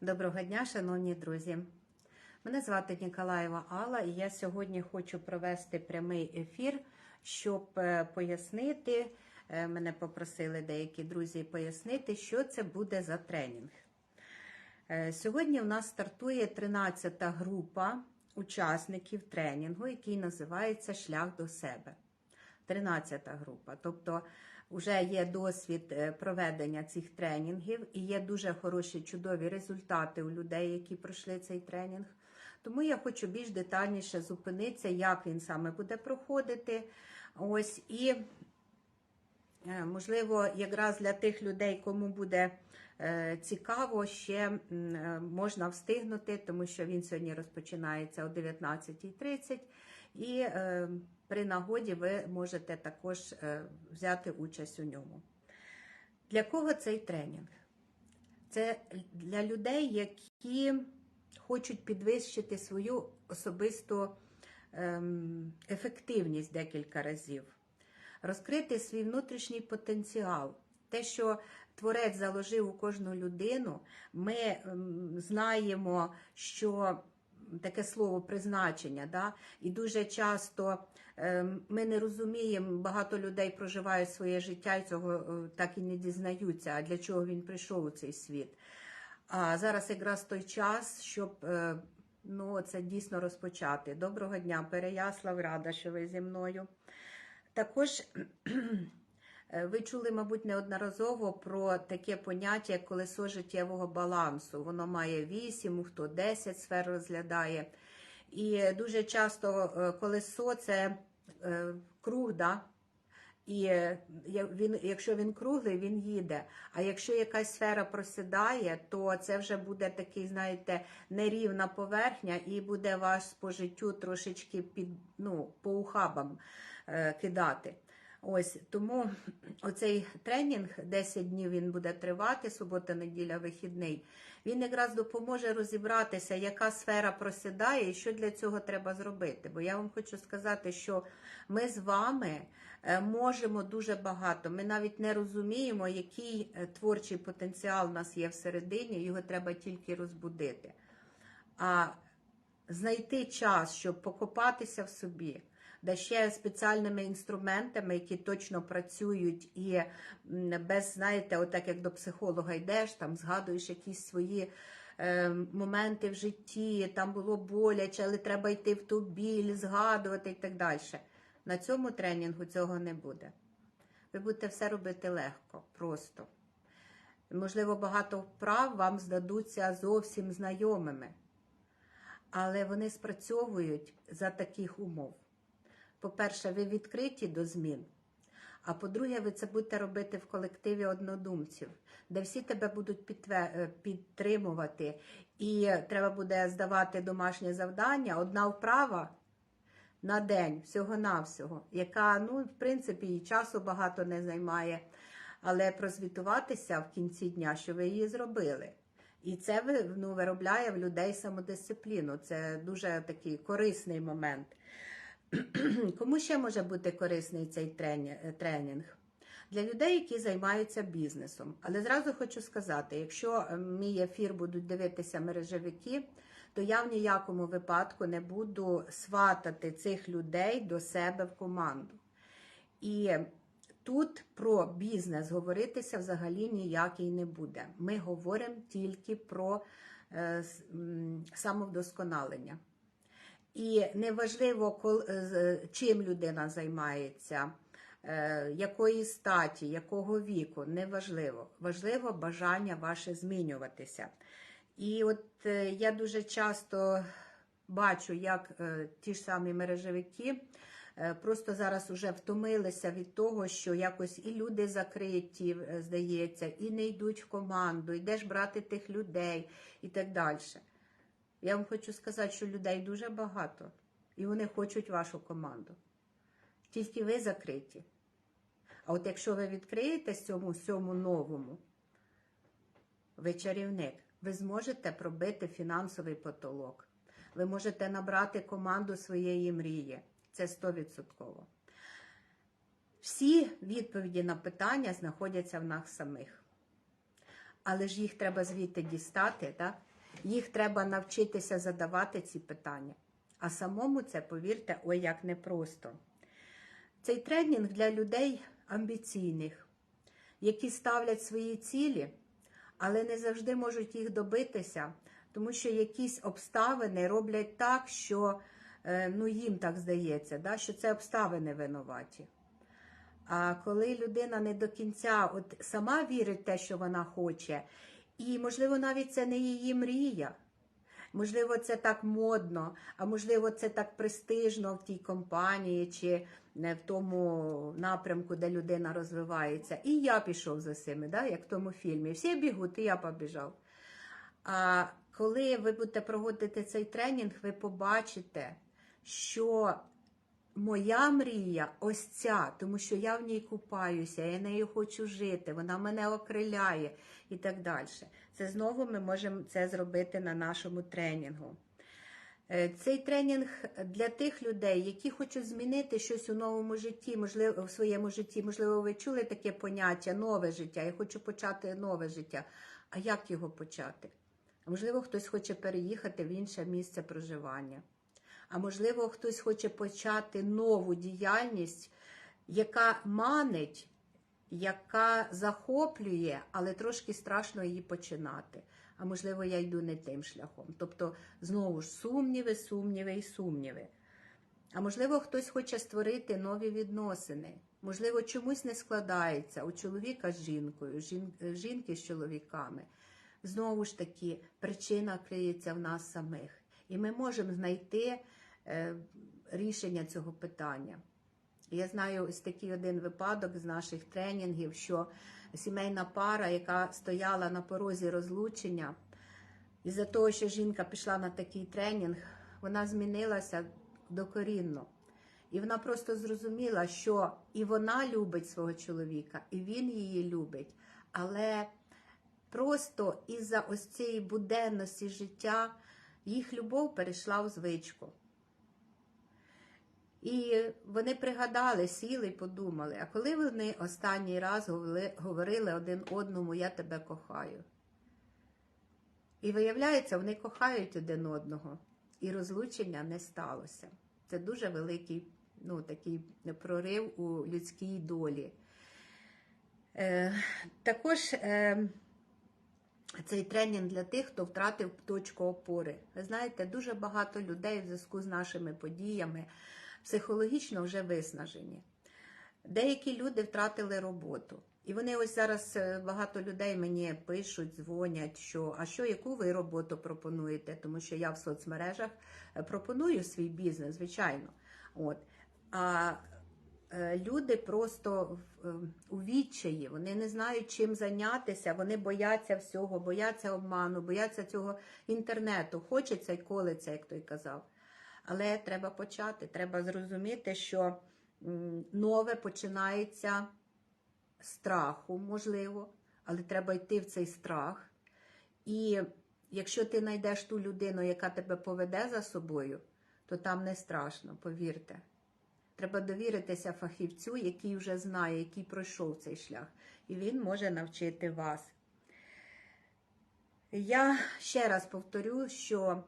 Доброго дня, шановні друзі. Мене звати Ніколаєва Алла, і я сьогодні хочу провести прямий ефір, щоб е, пояснити. е, Мене попросили деякі друзі пояснити, що це буде за тренінг. Е, Сьогодні у нас стартує 13-та група учасників тренінгу, який називається Шлях до себе. 13-та група. Тобто вже є досвід е, проведення цих тренінгів і є дуже хороші чудові результати у людей, які пройшли цей тренінг. Тому я хочу більш детальніше зупинитися, як він саме буде проходити. Ось і Е, Можливо, якраз для тих людей, кому буде е, цікаво, ще можна встигнути, тому що він сьогодні розпочинається о 19.30. І е, при нагоді ви можете також е, взяти участь у ньому. Для кого цей тренінг? Це для людей, які хочуть підвищити свою особисту ем, ефективність декілька разів розкрити свій внутрішній потенціал. Те, що творець заложив у кожну людину, ми ем, знаємо, що таке слово призначення, да? і дуже часто ем, ми не розуміємо, багато людей проживають своє життя і цього е, так і не дізнаються, а для чого він прийшов у цей світ. А зараз якраз той час, щоб е, ну, це дійсно розпочати. Доброго дня, Переяслав, рада, що ви зі мною. Також ви чули, мабуть, неодноразово про таке поняття, як колесо життєвого балансу. Воно має 8, хто 10 сфер розглядає. І дуже часто е, колесо це е, круг, да? І е, він, якщо він круглий, він їде. А якщо якась сфера просідає, то це вже буде такий, знаєте, нерівна поверхня, і буде вас по життю трошечки під ну, по ухабам е, кидати. Ось тому оцей тренінг 10 днів він буде тривати, субота, неділя, вихідний. Він якраз допоможе розібратися, яка сфера просідає і що для цього треба зробити. Бо я вам хочу сказати, що ми з вами е, можемо дуже багато. Ми навіть не розуміємо, який е, творчий потенціал у нас є всередині, його треба тільки розбудити. А знайти час, щоб покопатися в собі, да ще спеціальними інструментами, які точно працюють, і без, знаєте, отак як до психолога йдеш, там згадуєш якісь свої. е, Моменти в житті, там було боляче, але треба йти в ту біль, згадувати і так далі. На цьому тренінгу цього не буде. Ви будете все робити легко, просто. Можливо, багато вправ вам здадуться зовсім знайомими, але вони спрацьовують за таких умов. По-перше, ви відкриті до змін. А по-друге, ви це будете робити в колективі однодумців, де всі тебе будуть е, підтримувати, і треба буде здавати домашнє завдання, одна вправа на день, всього-навсього, яка, ну, в принципі, і часу багато не займає, але прозвітуватися в кінці дня, що ви її зробили. І це ну, виробляє в людей самодисципліну. Це дуже такий корисний момент. Кому ще може бути корисний цей тренінг? Для людей, які займаються бізнесом. Але зразу хочу сказати: якщо е, мій ефір будуть дивитися мережевики, то я в ніякому випадку не буду сватати цих людей до себе в команду. І тут про бізнес говоритися взагалі ніякий не буде. Ми говоримо тільки про е, самовдосконалення. І неважливо, чим людина займається, е, якої статі, якого віку, неважливо. Важливо бажання ваше змінюватися. І от е, я дуже часто бачу, як е, ті ж самі мережевики е, просто зараз уже втомилися від того, що якось і люди закриті, е, здається, і не йдуть в команду, йдеш брати тих людей і так далі. Я вам хочу сказати, що людей дуже багато, і вони хочуть вашу команду. Тільки ви закриті. А от якщо ви відкриєтесь цьому всьому новому, ви чарівник, ви зможете пробити фінансовий потолок. Ви можете набрати команду своєї мрії. Це 100%. Всі відповіді на питання знаходяться в нас самих. Але ж їх треба звідти дістати, так? Їх треба навчитися задавати ці питання. А самому це, повірте, ой, як непросто. Цей тренінг для людей амбіційних, які ставлять свої цілі, але не завжди можуть їх добитися, тому що якісь обставини роблять так, що е, ну, їм так здається, да, що це обставини винуваті. А коли людина не до кінця от сама вірить в те, що вона хоче, і, можливо, навіть це не її мрія. Можливо, це так модно, а можливо, це так престижно в тій компанії чи не в тому напрямку, де людина розвивається. І я пішов за цими, да, як в тому фільмі. Всі бігуть, і я побіжав. А коли ви будете проводити цей тренінг, ви побачите, що моя мрія ось ця, тому що я в ній купаюся, я нею хочу жити, вона мене окриляє і так далі. Це знову ми можемо це зробити на нашому тренінгу. Е, Цей тренінг для тих людей, які хочуть змінити щось у новому житті, можливо, в своєму житті. Можливо, ви чули таке поняття нове життя. Я хочу почати нове життя. А як його почати? Можливо, хтось хоче переїхати в інше місце проживання. А можливо, хтось хоче почати нову діяльність, яка манить, яка захоплює, але трошки страшно її починати. А можливо, я йду не тим шляхом. Тобто, знову ж сумніви, сумніви і сумніви. А можливо, хтось хоче створити нові відносини. Можливо, чомусь не складається у чоловіка з жінкою, жін- жінки з чоловіками. Знову ж таки, причина криється в нас самих. І ми можемо знайти е, рішення цього питання. Я знаю ось такий один випадок з наших тренінгів, що сімейна пара, яка стояла на порозі розлучення, із-за того, що жінка пішла на такий тренінг, вона змінилася докорінно. І вона просто зрозуміла, що і вона любить свого чоловіка, і він її любить. Але просто із-за ось цієї буденності життя їх любов перейшла в звичку. І вони пригадали, сіли і подумали, а коли вони останній раз говорили один одному Я тебе кохаю. І виявляється, вони кохають один одного, і розлучення не сталося. Це дуже великий ну, такий прорив у людській долі. Е, також е, цей тренінг для тих, хто втратив точку опори. Ви знаєте, дуже багато людей в зв'язку з нашими подіями психологічно вже виснажені. Деякі люди втратили роботу. І вони ось зараз е, багато людей мені пишуть, дзвонять, що а що, яку ви роботу пропонуєте? Тому що я в соцмережах е, пропоную свій бізнес, звичайно. От. А люди просто е, у відчаї, вони не знають, чим зайнятися, вони бояться всього, бояться обману, бояться цього інтернету. Хочеться й колиться, як той казав. Але треба почати. Треба зрозуміти, що нове починається страху, можливо, але треба йти в цей страх. І якщо ти знайдеш ту людину, яка тебе поведе за собою, то там не страшно, повірте. Треба довіритися фахівцю, який вже знає, який пройшов цей шлях, і він може навчити вас. Я ще раз повторю, що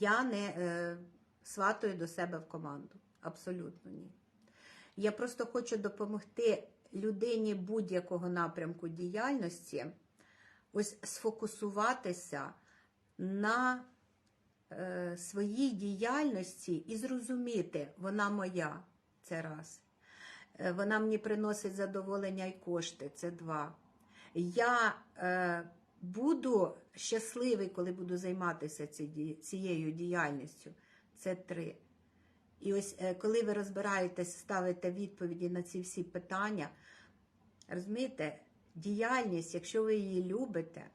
я не е, сватую до себе в команду. Абсолютно ні. Я просто хочу допомогти людині будь-якого напрямку діяльності ось сфокусуватися на своїй діяльності і зрозуміти, вона моя, це раз. Е, Вона мені приносить задоволення і кошти, це два. Я е, буду щасливий, коли буду займатися цією діяльністю, це три. І ось е, коли ви розбираєтесь, ставите відповіді на ці всі питання, розумієте, діяльність, якщо ви її любите,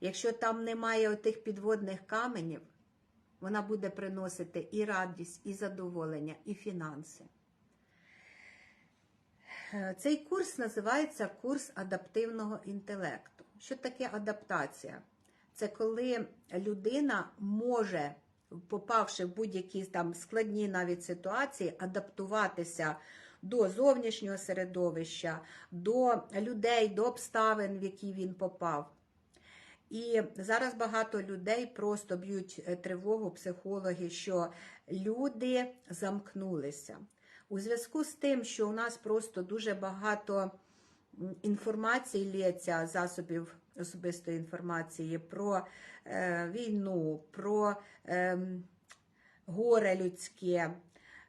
якщо там немає отих підводних каменів, вона буде приносити і радість, і задоволення, і фінанси. Е, Цей курс називається курс адаптивного інтелекту. Що таке адаптація? Це коли людина може, попавши в будь-які там складні навіть ситуації, адаптуватися до зовнішнього середовища, до людей, до обставин, в які він попав. І зараз багато людей просто б'ють е, тривогу, психологи, що люди замкнулися. У зв'язку з тим, що у нас просто дуже багато інформації лється, засобів особистої інформації про е, війну, про е, горе людське,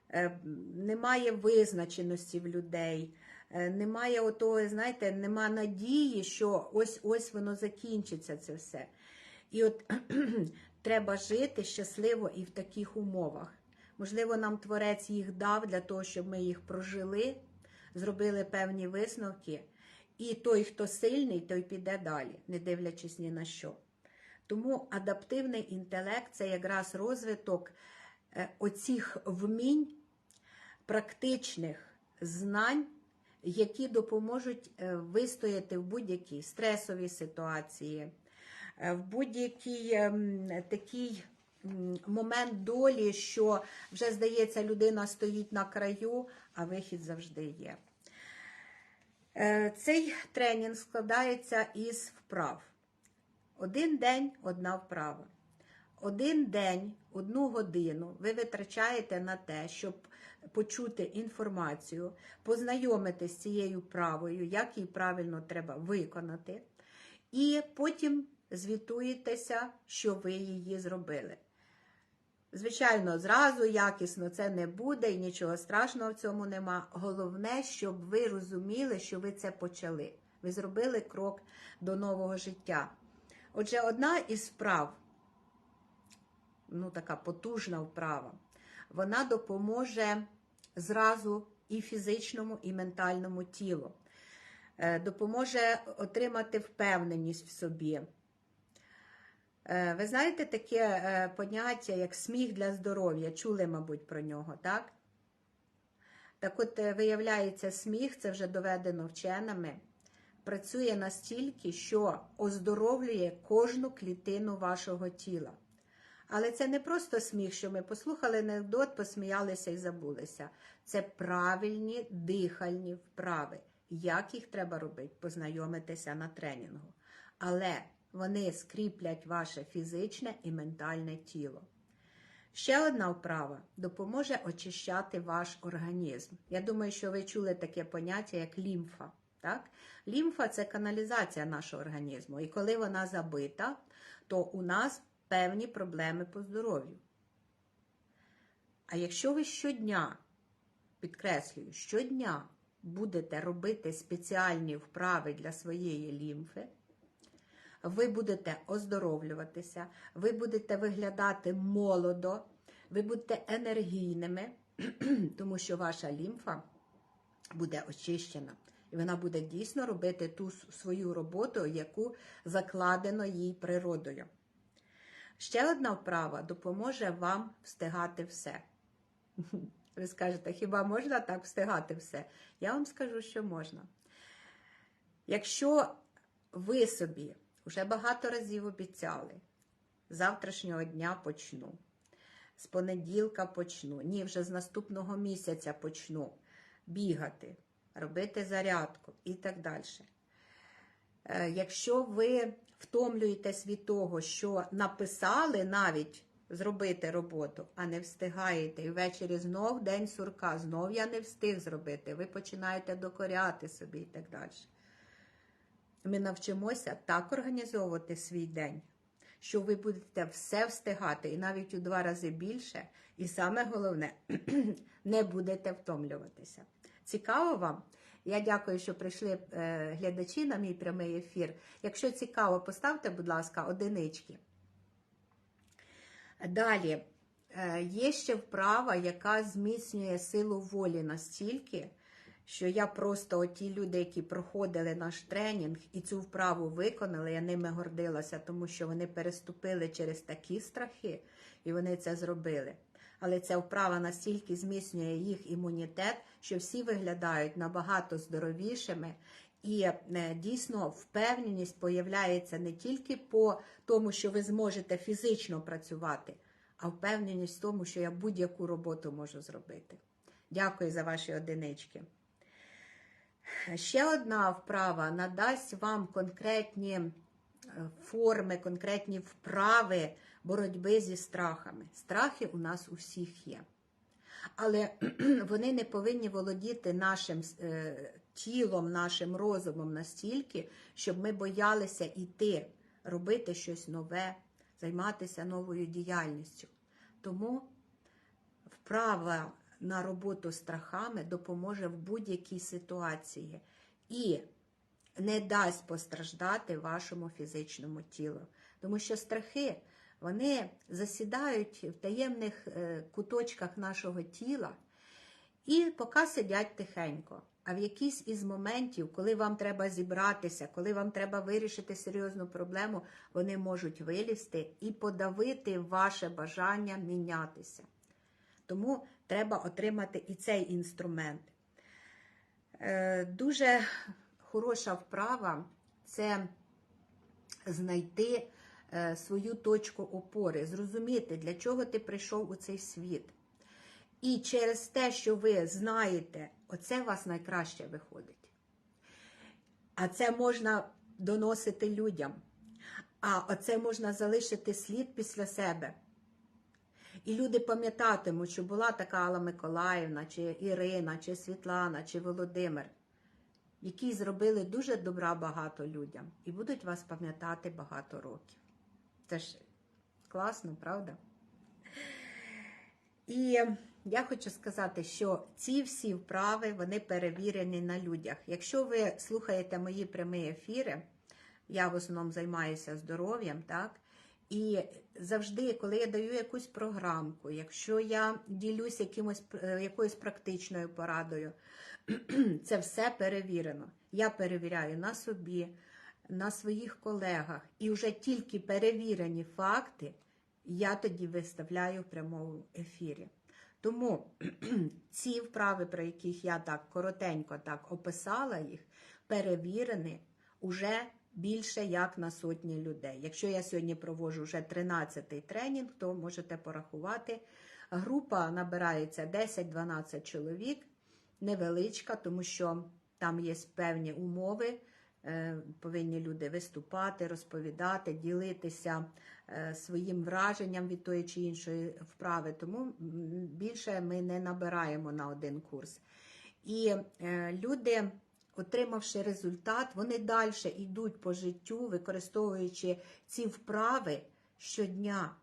е, немає визначеності в людей. Е, Немає отого, знаєте, нема надії, що ось ось воно закінчиться це все. І от треба жити щасливо і в таких умовах. Можливо, нам творець їх дав для того, щоб ми їх прожили, зробили певні висновки. І той, хто сильний, той піде далі, не дивлячись ні на що. Тому адаптивний інтелект це якраз розвиток е, оцих вмінь, практичних знань, які допоможуть е, вистояти в будь-якій стресовій ситуації, е, в будь-який ем, такий момент долі, що вже здається, людина стоїть на краю, а вихід завжди є. Е, Цей тренінг складається із вправ. Один день одна вправа. Один день, одну годину ви витрачаєте на те, щоб почути інформацію, познайомитися з цією вправою, як її правильно треба виконати, і потім звітуєтеся, що ви її зробили. Звичайно, зразу якісно це не буде і нічого страшного в цьому нема. Головне, щоб ви розуміли, що ви це почали. Ви зробили крок до нового життя. Отже, одна із вправ, ну така потужна вправа, вона допоможе зразу і фізичному, і ментальному тілу. Е, Допоможе отримати впевненість в собі. Е, Ви знаєте таке е, поняття, як сміх для здоров'я? Чули, мабуть, про нього, так? Так от, виявляється, сміх, це вже доведено вченими, працює настільки, що оздоровлює кожну клітину вашого тіла. Але це не просто сміх, що ми послухали анекдот, посміялися і забулися. Це правильні дихальні вправи. Як їх треба робити? Познайомитися на тренінгу. Але вони скріплять ваше фізичне і ментальне тіло. Ще одна вправа допоможе очищати ваш організм. Я думаю, що ви чули таке поняття, як лімфа. Так? Лімфа це каналізація нашого організму. І коли вона забита, то у нас певні проблеми по здоров'ю. А якщо ви щодня, підкреслюю, щодня будете робити спеціальні вправи для своєї лімфи, ви будете оздоровлюватися, ви будете виглядати молодо, ви будете енергійними, тому що ваша лімфа буде очищена. І вона буде дійсно робити ту свою роботу, яку закладено їй природою. Ще одна вправа допоможе вам встигати все. Ви скажете, хіба можна так встигати все? Я вам скажу, що можна. Якщо ви собі вже багато разів обіцяли, з завтрашнього дня почну, з понеділка почну, ні, вже з наступного місяця почну бігати, робити зарядку і так далі. Е, Якщо ви втомлюєтесь від того, що написали навіть зробити роботу, а не встигаєте, і ввечері знов день сурка, знов я не встиг зробити, ви починаєте докоряти собі і так далі. Ми навчимося так організовувати свій день, що ви будете все встигати і навіть у два рази більше, і саме головне, не будете втомлюватися. Цікаво вам? Я дякую, що прийшли е, глядачі на мій прямий ефір. Якщо цікаво, поставте, будь ласка, одинички. Далі, е, є ще вправа, яка зміцнює силу волі настільки, що я просто ті люди, які проходили наш тренінг і цю вправу виконали, я ними гордилася, тому що вони переступили через такі страхи, і вони це зробили. Але ця вправа настільки зміцнює їх імунітет, що всі виглядають набагато здоровішими. І е, дійсно впевненість появляється не тільки по тому, що ви зможете фізично працювати, а впевненість в тому, що я будь-яку роботу можу зробити. Дякую за ваші одинички. Ще одна вправа надасть вам конкретні форми, конкретні вправи боротьби зі страхами. Страхи у нас у всіх є. Але вони не повинні володіти нашим е, тілом, нашим розумом настільки, щоб ми боялися йти, робити щось нове, займатися новою діяльністю. Тому вправа на роботу страхами допоможе в будь-якій ситуації і не дасть постраждати вашому фізичному тілу. Тому що страхи вони засідають в таємних е, куточках нашого тіла і поки сидять тихенько. А в якийсь із моментів, коли вам треба зібратися, коли вам треба вирішити серйозну проблему, вони можуть вилізти і подавити ваше бажання мінятися. Тому треба отримати і цей інструмент. Е, Дуже хороша вправа це знайти свою точку опори, зрозуміти, для чого ти прийшов у цей світ. І через те, що ви знаєте, оце у вас найкраще виходить. А це можна доносити людям. А оце можна залишити слід після себе. І люди пам'ятатимуть, що була така Алла Миколаївна, чи Ірина, чи Світлана, чи Володимир, які зробили дуже добра багато людям і будуть вас пам'ятати багато років. Це ж класно, правда? І я хочу сказати, що ці всі вправи вони перевірені на людях. Якщо ви слухаєте мої прямі ефіри, я в основному займаюся здоров'ям, так? І завжди, коли я даю якусь програмку, якщо я ділюсь якимось, якоюсь практичною порадою, це все перевірено. Я перевіряю на собі, на своїх колегах, і вже тільки перевірені факти я тоді виставляю в прямому ефірі. Тому ці вправи, про яких я так коротенько так описала їх, перевірені уже більше як на сотні людей. Якщо я сьогодні проводжу вже 13-й тренінг, то можете порахувати. Група набирається 10-12 чоловік, невеличка, тому що там є певні умови. Е, повинні люди виступати, розповідати, ділитися е, своїм враженням від тої чи іншої вправи. Тому більше ми не набираємо на один курс. І е, люди, отримавши результат, вони далі йдуть по життю, використовуючи ці вправи щодня.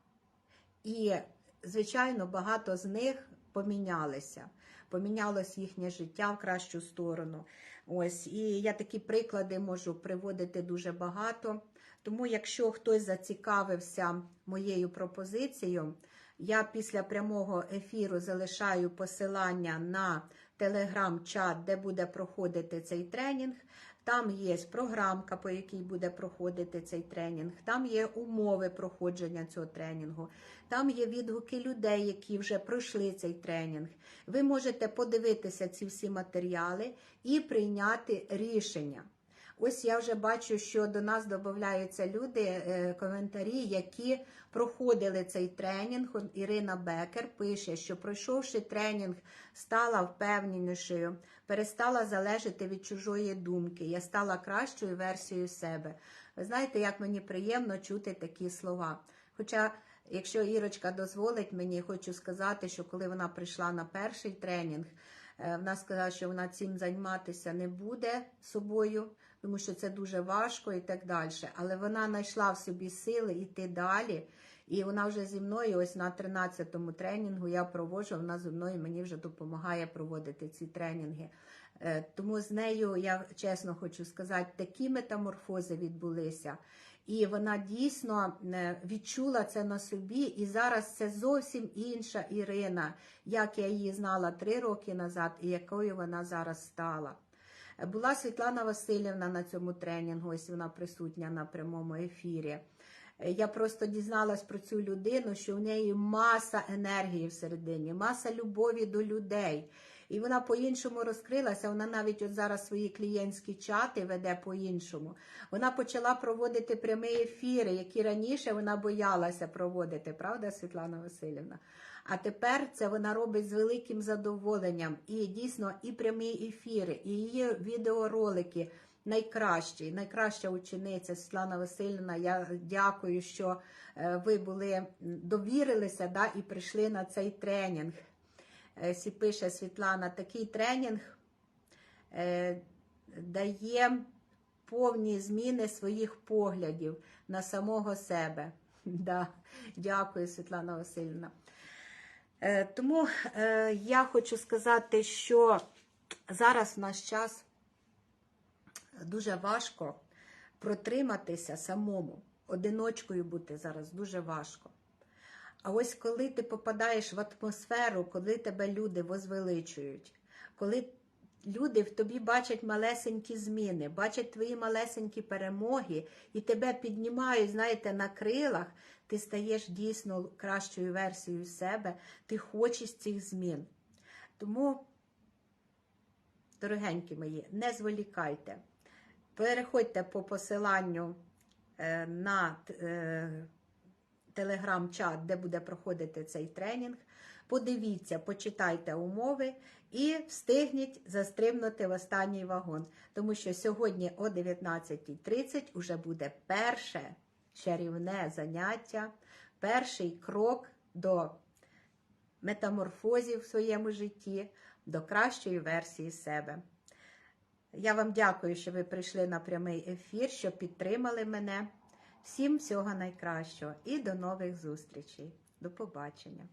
І, звичайно, багато з них помінялися. Помінялось їхнє життя в кращу сторону. Ось, І я такі приклади можу приводити дуже багато. Тому, якщо хтось зацікавився моєю пропозицією, я після прямого ефіру залишаю посилання на телеграм-чат, де буде проходити цей тренінг. Там є програмка, по якій буде проходити цей тренінг, там є умови проходження цього тренінгу, там є відгуки людей, які вже пройшли цей тренінг. Ви можете подивитися ці всі матеріали і прийняти рішення. Ось я вже бачу, що до нас додаються люди, е, коментарі, які проходили цей тренінг. Ірина Бекер пише, що пройшовши тренінг, стала впевненішою, перестала залежати від чужої думки. Я стала кращою версією себе. Ви знаєте, як мені приємно чути такі слова. Хоча, якщо Ірочка дозволить мені, хочу сказати, що коли вона прийшла на перший тренінг, вона сказала, що вона цим займатися не буде собою тому що це дуже важко і так далі. Але вона знайшла в собі сили йти далі. І вона вже зі мною, ось на 13-му тренінгу я проводжу, вона зі мною мені вже допомагає проводити ці тренінги. Е, тому з нею, я чесно хочу сказати, такі метаморфози відбулися. І вона дійсно е, відчула це на собі. І зараз це зовсім інша Ірина, як я її знала три роки назад, і якою вона зараз стала. Була Світлана Васильівна на цьому тренінгу, ось вона присутня на прямому ефірі. Я просто дізналась про цю людину, що в неї маса енергії всередині, маса любові до людей. І вона по-іншому розкрилася. Вона навіть от зараз свої клієнтські чати веде по-іншому. Вона почала проводити прямі ефіри, які раніше вона боялася проводити, правда, Світлана Васильівна? А тепер це вона робить з великим задоволенням. І дійсно і прямі ефіри, і її відеоролики найкращий, найкраща учениця Світлана Васильівна. Я дякую, що е, ви були довірилися да, і прийшли на цей тренінг. Е, Сі пише Світлана, такий тренінг е, дає повні зміни своїх поглядів на самого себе. Да. Дякую, Світлана Васильівна. Е, Тому я хочу сказати, що зараз в наш час дуже важко протриматися самому. Одиночкою бути зараз дуже важко. А ось коли ти попадаєш в атмосферу, коли тебе люди возвеличують, коли люди в тобі бачать малесенькі зміни, бачать твої малесенькі перемоги і тебе піднімають, знаєте, на крилах, ти стаєш дійсно кращою версією себе, ти хочеш цих змін. Тому, дорогенькі мої, не зволікайте. Переходьте по посиланню е, на е, телеграм-чат, де буде проходити цей тренінг. Подивіться, почитайте умови і встигніть застрибнути в останній вагон. Тому що сьогодні о 19.30 уже буде перше чарівне заняття, перший крок до метаморфозів в своєму житті, до кращої версії себе. Я вам дякую, що ви прийшли на прямий ефір, що підтримали мене. Всім всього найкращого і до нових зустрічей. До побачення.